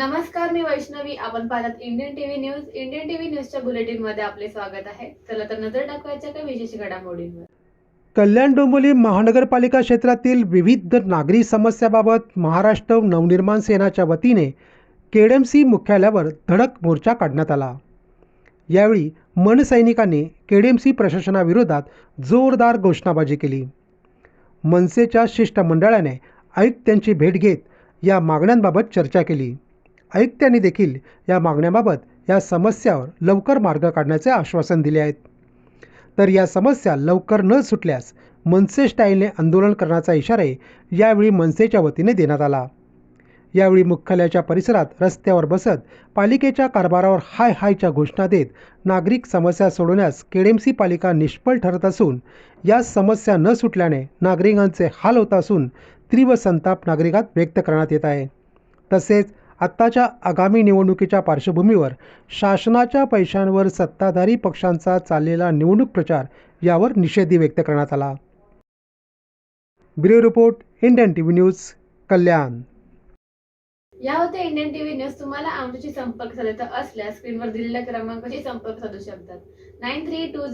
नमस्कार मी वैष्णवी. आपण पाहतात Indian TV news Indian TV न्यूजच्या बुलेटिनमध्ये आपले स्वागत आहे. चला तर नजर टाकवायच्या काही विशेष घडामोडींवर. कल्याण डोंबिवली महानगरपालिका क्षेत्रातील विविध नागरी समस्याबाबत महाराष्ट्र नवनिर्माण सेनाच्या वतीने केडएमसी मुख्यालयावर धडक मोर्चा काढण्यात आला. यावेळी मनसैनिकांनी केडएमसी प्रशासनाविरोधात जोरदार घोषणाबाजी केली. मनसेच्या शिष्टमंडळाने आयुक्तांची भेट घेत या मागण्यांबाबत चर्चा केली. आयुक्तांनी देखील या मागण्याबाबत या समस्यावर लवकर मार्ग काढण्याचे आश्वासन दिले आहेत. तर या समस्या लवकर न सुटल्यास मनसे स्टाईलने आंदोलन करण्याचा इशाराही यावेळी मनसेच्या वतीने देण्यात आला. यावेळी मुख्यालयाच्या परिसरात रस्त्यावर बसत पालिकेच्या कारभारावर हाय हायच्या घोषणा देत नागरिक समस्या सोडवण्यास केडेमसी पालिका निष्फळ ठरत असून या समस्या न सुटल्याने नागरिकांचे हाल होत असून तीव्र संताप नागरिकात व्यक्त करण्यात येत आहे. तसेच आत्ताच्या आगामी निवडणुकीच्या पार्श्वभूमीवर शासनाच्या पैशांवर सत्ताधारी पक्षांचा चाललेला निवडणूक प्रचार यावर निषेधी व्यक्त करण्यात आला. Bureau report Indian TV news Kalyan. या होत्या इंडियन टीव्ही न्यूज. तुम्हाला आमच्याशी संपर्क साधायचा असल्यास स्क्रीनवर दिलेल्या क्रमांकाशी संपर्क साधू शकतात. Nine three to